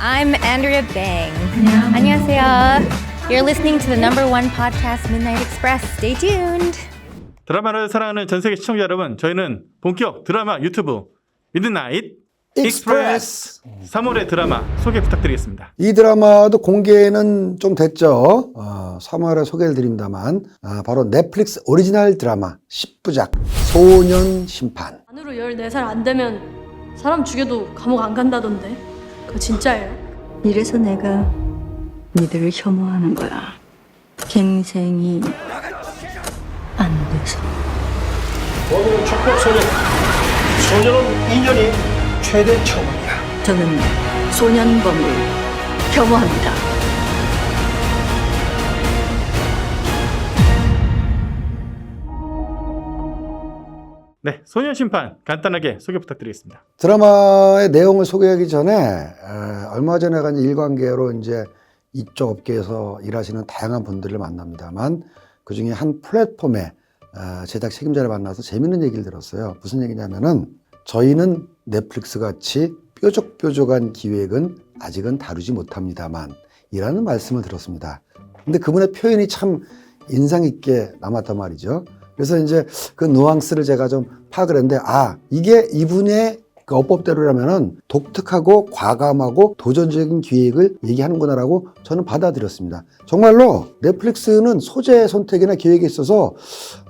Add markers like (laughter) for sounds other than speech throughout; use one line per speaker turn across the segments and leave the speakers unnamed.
I'm Andrea Bang. 안녕하세요. You're listening to the number one podcast, Midnight Express. Stay tuned.
드라마를 사랑하는 전 세계 시청자 여러분, 저희는 본격 드라마 유튜브 미드나잇 익스프레스 3월의 드라마 소개 부탁드리겠습니다.
이 드라마도 공개는 좀 됐죠. 어, 3월에 소개를 드립니다만 아, 바로 넷플릭스 오리지널 드라마 10부작 소년 심판.
만으로 14살 안 되면 사람 죽여도 감옥 안 간다던데 그거 진짜예요?
이래서 내가 니들을 혐오하는 거야. 갱생이 안 돼서.
오늘은 촉법 소년. 소년은 2년이 최대 처벌이야.
저는 소년범을 혐오합니다.
네, 소년 심판 간단하게 소개 부탁드리겠습니다.
드라마의 내용을 소개하기 전에 에, 얼마 전에 간 일관계로 이제 이쪽 업계에서 일하시는 다양한 분들을 만납니다만 그 중에 한 플랫폼의 어, 제작 책임자를 만나서 재밌는 얘기를 들었어요. 무슨 얘기냐면은 저희는 넷플릭스 같이 뾰족뾰족한 기획은 아직은 다루지 못합니다만 이라는 말씀을 들었습니다. 근데 그분의 표현이 참 인상 깊게 남았단 말이죠. 그래서 이제 그 누앙스를 제가 좀 파악을 했는데 아 이게 이분의 그 어법대로라면은 독특하고 과감하고 도전적인 기획을 얘기하는구나라고 저는 받아들였습니다. 정말로 넷플릭스는 소재 선택이나 기획에 있어서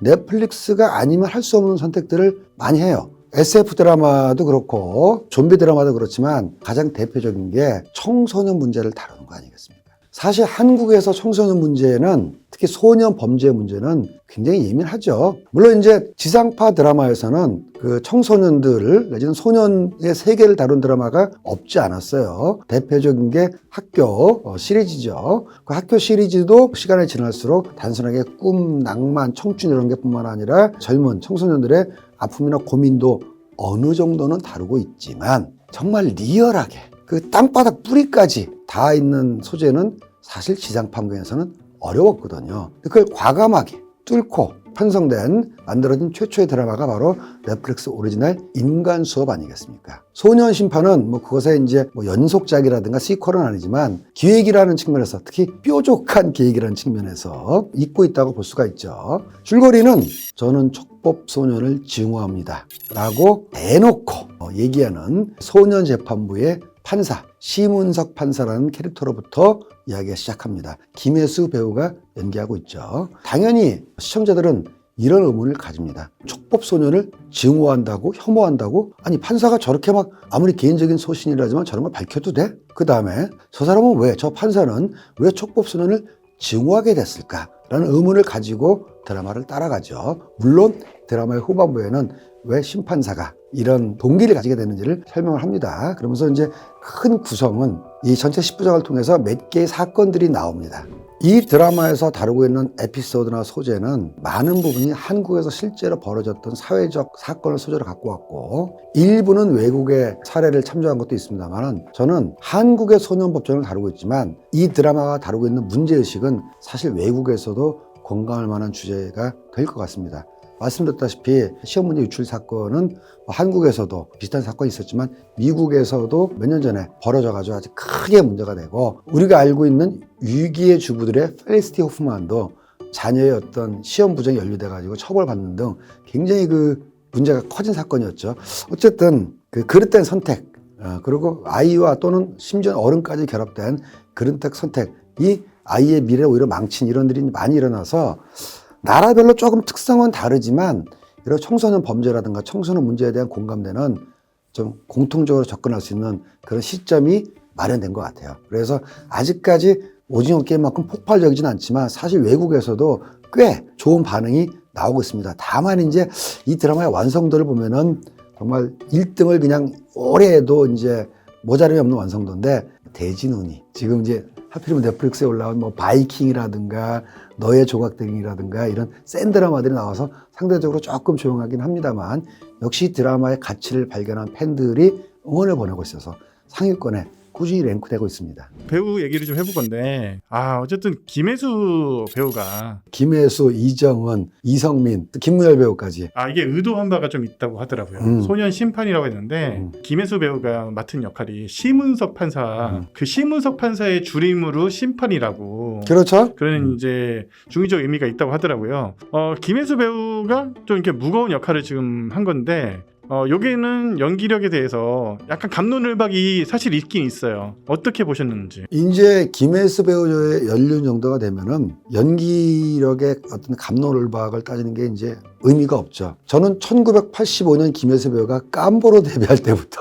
넷플릭스가 아니면 할 수 없는 선택들을 많이 해요. SF 드라마도 그렇고 좀비 드라마도 그렇지만 가장 대표적인 게 청소년 문제를 다루는 거 아니겠습니까? 사실 한국에서 청소년 문제는 특히 소년 범죄 문제는 굉장히 예민하죠. 물론 이제 지상파 드라마에서는 그 청소년들을 내지는 소년의 세계를 다룬 드라마가 없지 않았어요. 대표적인 게 학교 어, 시리즈죠. 그 학교 시리즈도 시간이 지날수록 단순하게 꿈, 낭만, 청춘 이런 게뿐만 아니라 젊은 청소년들의 아픔이나 고민도 어느 정도는 다루고 있지만 정말 리얼하게 그 땅바닥 뿌리까지 다 있는 소재는 사실 지상판경에서는 어려웠거든요. 그걸 과감하게 뚫고 편성된 만들어진 최초의 드라마가 바로 넷플릭스 오리지널 인간 수업 아니겠습니까? 소년 심판은 뭐 그것에 이제 뭐 연속작이라든가 시퀄은 아니지만 기획이라는 측면에서 특히 뾰족한 기획이라는 측면에서 있고 있다고 볼 수가 있죠. 줄거리는 저는 촉법 소년을 증오합니다. 라고 대놓고 어, 얘기하는 소년 재판부의 판사 심은석 판사라는 캐릭터로부터 이야기가 시작합니다. 김혜수 배우가 연기하고 있죠. 당연히 시청자들은 이런 의문을 가집니다. 촉법 소년을 증오한다고 혐오한다고? 아니 판사가 저렇게 막 아무리 개인적인 소신이라지만 저런 걸 밝혀도 돼? 그 다음에 저 사람은 왜 저 판사는 왜 촉법 소년을 증오하게 됐을까? 라는 의문을 가지고 드라마를 따라가죠. 물론 드라마의 후반부에는 왜 심판사가 이런 동기를 가지게 되는지를 설명을 합니다. 그러면서 이제 큰 구성은 이 전체 10부작을 통해서 몇 개의 사건들이 나옵니다. 이 드라마에서 다루고 있는 에피소드나 소재는 많은 부분이 한국에서 실제로 벌어졌던 사회적 사건을 소재로 갖고 왔고 일부는 외국의 사례를 참조한 것도 있습니다만 저는 한국의 소년법정을 다루고 있지만 이 드라마가 다루고 있는 문제의식은 사실 외국에서도 공감할 만한 주제가 될 것 같습니다. 말씀드렸다시피 문제 유출 사건은 한국에서도 비슷한 사건이 있었지만 미국에서도 몇 년 전에 벌어져가지고 아주 크게 문제가 되고 우리가 알고 있는 위기의 주부들의 펠리스티 호프만도 자녀의 어떤 시험 부정이 연루돼가지고 처벌받는 등 굉장히 그 문제가 커진 사건이었죠. 어쨌든 그 그릇된 선택 어, 그리고 아이와 또는 심지어 어른까지 결합된 그릇된 선택 이 아이의 미래를 오히려 망친 이런 일이 많이 일어나서 나라별로 조금 특성은 다르지만 이런 청소년 범죄라든가 청소년 문제에 대한 공감대는 좀 공통적으로 접근할 수 있는 그런 시점이 마련된 것 같아요. 그래서 아직까지 오징어 게임만큼 폭발적이진 않지만 사실 외국에서도 꽤 좋은 반응이 나오고 있습니다. 다만 이제 이 드라마의 완성도를 보면은 정말 1등을 그냥 오래도 이제 모자람이 없는 완성도인데 대진운이 지금 이제 하필이면 넷플릭스에 올라온 뭐 바이킹이라든가 너의 조각들이라든가 이런 센 드라마들이 나와서 상대적으로 조금 조용하긴 합니다만 역시 드라마의 가치를 발견한 팬들이 응원을 보내고 있어서 상위권에 꾸준히 랭크되고 있습니다.
배우 얘기를 좀 해볼 건데 아 어쨌든 김혜수 배우가
김혜수, 이정은, 이성민, 김무열 배우까지
아 이게 의도한 바가 좀 있다고 하더라고요.
음.
소년 심판이라고 했는데
음.
김혜수 배우가 맡은 역할이 시문석 판사
음.
그 시문석 판사의 줄임으로 심판이라고
그렇죠?
그런 이제 중의적 의미가 있다고 하더라고요. 어 김혜수 배우가 좀 이렇게 무거운 역할을 지금 한 건데 어 여기는 연기력에 대해서 약간 감론을박이 사실 있긴 있어요. 어떻게 보셨는지.
이제 김혜수 배우의 연륜 정도가 되면은 연기력의 어떤 감론을박을 따지는 게 이제 의미가 없죠. 저는 1985년 김혜수 배우가 깜보로 (laughs) 데뷔할 때부터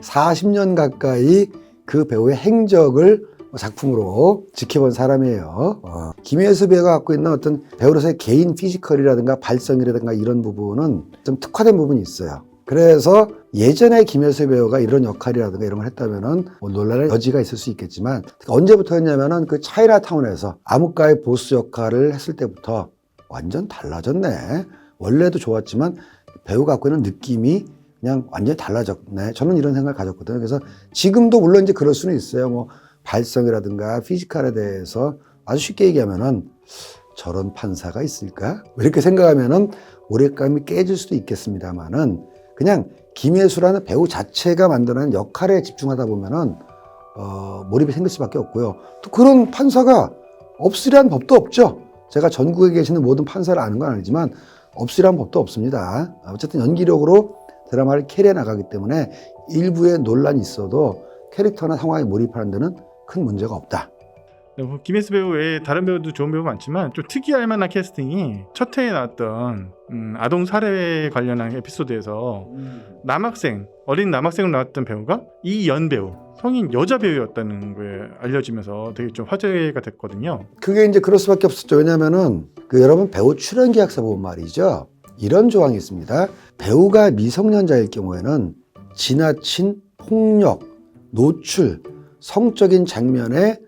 40년 가까이 그 배우의 행적을 작품으로 지켜본 사람이에요. 어. 김혜수 배우가 갖고 있는 어떤 배우로서의 개인 피지컬이라든가 발성이라든가 이런 부분은 좀 특화된 부분이 있어요. 그래서 예전에 김혜수 배우가 이런 역할이라든가 이런 걸 했다면은 뭐 논란의 여지가 있을 수 있겠지만 언제부터였냐면은 그 차이나타운에서 암흑가의 보스 역할을 했을 때부터 완전 달라졌네. 원래도 좋았지만 배우가 갖고 있는 느낌이 그냥 완전히 달라졌네. 저는 이런 생각을 가졌거든요. 그래서 지금도 물론 이제 그럴 수는 있어요. 뭐 발성이라든가 피지컬에 대해서 아주 쉽게 얘기하면은 저런 판사가 있을까? 뭐 이렇게 생각하면은 오랫감이 깨질 수도 있겠습니다만은 그냥 김혜수라는 배우 자체가 만드는 역할에 집중하다 보면은 어, 몰입이 생길 수밖에 없고요. 또 그런 판사가 없으리란 법도 없죠. 제가 전국에 계시는 모든 판사를 아는 건 아니지만 없으리란 법도 없습니다. 어쨌든 연기력으로 드라마를 캐리해 나가기 때문에 일부의 논란이 있어도 캐릭터나 상황에 몰입하는 데는 큰 문제가 없다.
네, 뭐 김혜수 배우 외에 다른 배우도 좋은 배우 많지만 좀 특이할 만한 캐스팅이 첫 회에 나왔던 음, 아동 살해 관련한 에피소드에서 남학생 어린 남학생으로 나왔던 배우가 이연 배우 성인 여자 배우였다는 거에 알려지면서 되게 좀 화제가 됐거든요.
그게 이제 그럴 수밖에 없었죠. 왜냐면은 그 여러분 배우 출연 계약서 보면 말이죠. 이런 조항이 있습니다. 배우가 미성년자일 경우에는 지나친 폭력, 노출, 성적인 장면에 예,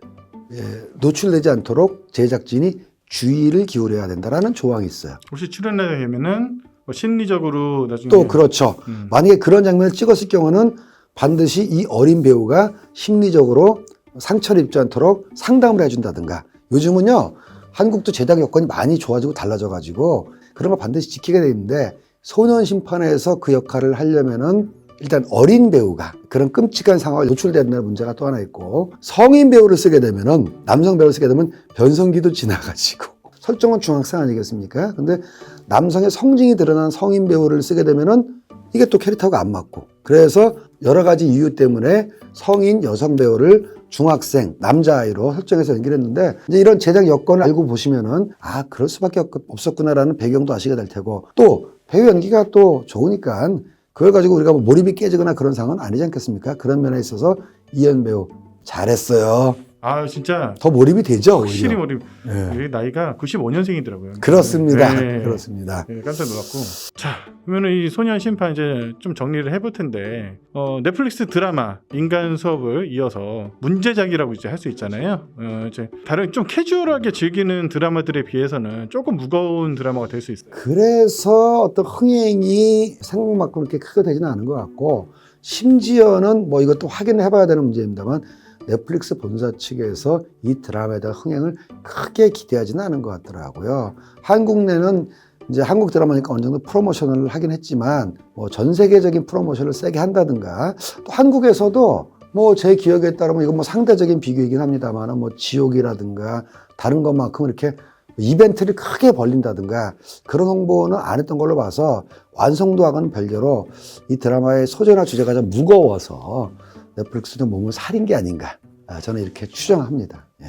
노출되지 않도록 제작진이 주의를 기울여야 된다라는 조항이 있어요.
혹시 출연하게 되면은 뭐 심리적으로 나중에
또 그렇죠.
음,
만약에 그런 장면을 찍었을 경우는 반드시 이 어린 배우가 심리적으로 상처를 입지 않도록 상담을 해준다든가 요즘은요 한국도 제작 여건이 많이 좋아지고 달라져가지고 그런 걸 반드시 지키게 돼 있는데 소년 심판에서 그 역할을 하려면은 일단 어린 배우가 그런 끔찍한 상황에 노출된다는 문제가 또 하나 있고 성인 배우를 쓰게 되면은 남성 배우를 쓰게 되면 변성기도 지나가지고 (laughs) 설정은 중학생 아니겠습니까? 근데 남성의 성징이 드러난 성인 배우를 쓰게 되면은 이게 또 캐릭터가 안 맞고 그래서 여러 가지 이유 때문에 성인 여성 배우를 중학생 남자아이로 설정해서 연기를 했는데 이제 이런 제작 여건을 알고 보시면은 아 그럴 수밖에 없- 없었구나라는 배경도 아시게 될 테고 또 배우 연기가 또 좋으니까 그걸 가지고 우리가 뭐 몰입이 깨지거나 그런 상황은 아니지 않겠습니까? 그런 면에 있어서 이현 배우 잘했어요.
아 진짜
더 몰입이 되죠.
확실히
오히려.
머리
예.
여기 나이가 95년생이더라고요.
그렇습니다.
네. (laughs)
그렇습니다.
네, 깜짝 놀랐고 자 그러면은 이 소년 심판 이제 좀 정리를 해볼 텐데 어, 넷플릭스 드라마 인간 수업을 이어서 문제작이라고 이제 할 수 있잖아요. 어, 이제 다른 좀 캐주얼하게 즐기는 드라마들에 비해서는 조금 무거운 드라마가 될 수 있어요.
그래서 어떤 흥행이 생각만큼 그렇게 크게 되지는 않은 것 같고 심지어는 뭐 이것도 확인을 해봐야 되는 문제입니다만 넷플릭스 본사 측에서 이 드라마에 대한 흥행을 크게 기대하지는 않은 것 같더라고요. 한국 내는 이제 한국 드라마니까 어느 정도 프로모션을 하긴 했지만 뭐 전 세계적인 프로모션을 세게 한다든가 또 한국에서도 뭐 제 기억에 따르면 이건 뭐 상대적인 비교이긴 합니다만 뭐 지옥이라든가 다른 것만큼 이렇게 이벤트를 크게 벌린다든가 그런 홍보는 안 했던 걸로 봐서 완성도하고는 별개로 이 드라마의 소재나 주제가 좀 무거워서 넷플릭스 좀 몸을 사린 게 아닌가 아, 저는 이렇게 추정합니다. 예.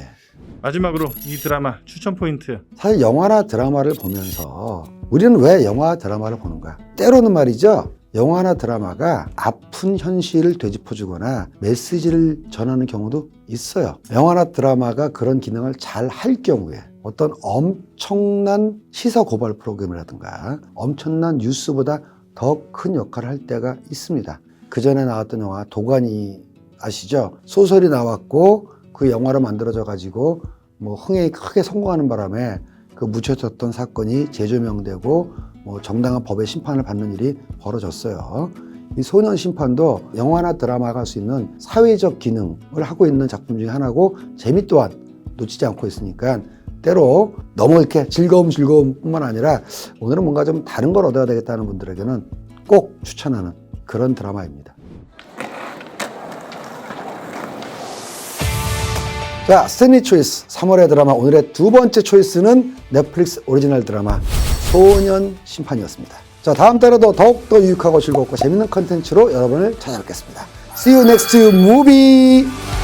마지막으로 이 드라마 추천 포인트
사실 영화나 드라마를 보면서 우리는 왜 영화 드라마를 보는가? 때로는 말이죠. 영화나 드라마가 아픈 현실을 되짚어주거나 메시지를 전하는 경우도 있어요. 영화나 드라마가 그런 기능을 잘 할 경우에 어떤 엄청난 시사 고발 프로그램이라든가 엄청난 뉴스보다 더 큰 역할을 할 때가 있습니다. 그 전에 나왔던 영화 도가니 아시죠? 소설이 나왔고 그 영화로 만들어져 가지고 뭐 흥행이 크게 성공하는 바람에 그 묻혀졌던 사건이 재조명되고 뭐 정당한 법의 심판을 받는 일이 벌어졌어요. 이 소년 심판도 영화나 드라마가 할 수 있는 사회적 기능을 하고 있는 작품 중에 하나고 재미 또한 놓치지 않고 있으니까 때로 너무 이렇게 즐거움 즐거움뿐만 아니라 오늘은 뭔가 좀 다른 걸 얻어야 되겠다는 분들에게는 꼭 추천하는 그런 드라마입니다. 자, 스탠리 초이스 3월의 드라마 오늘의 두 번째 초이스는 넷플릭스 오리지널 드라마 소년 심판이었습니다. 자, 다음 달에도 더욱더 유익하고 즐겁고 재밌는 컨텐츠로 여러분을 찾아뵙겠습니다. See you next movie!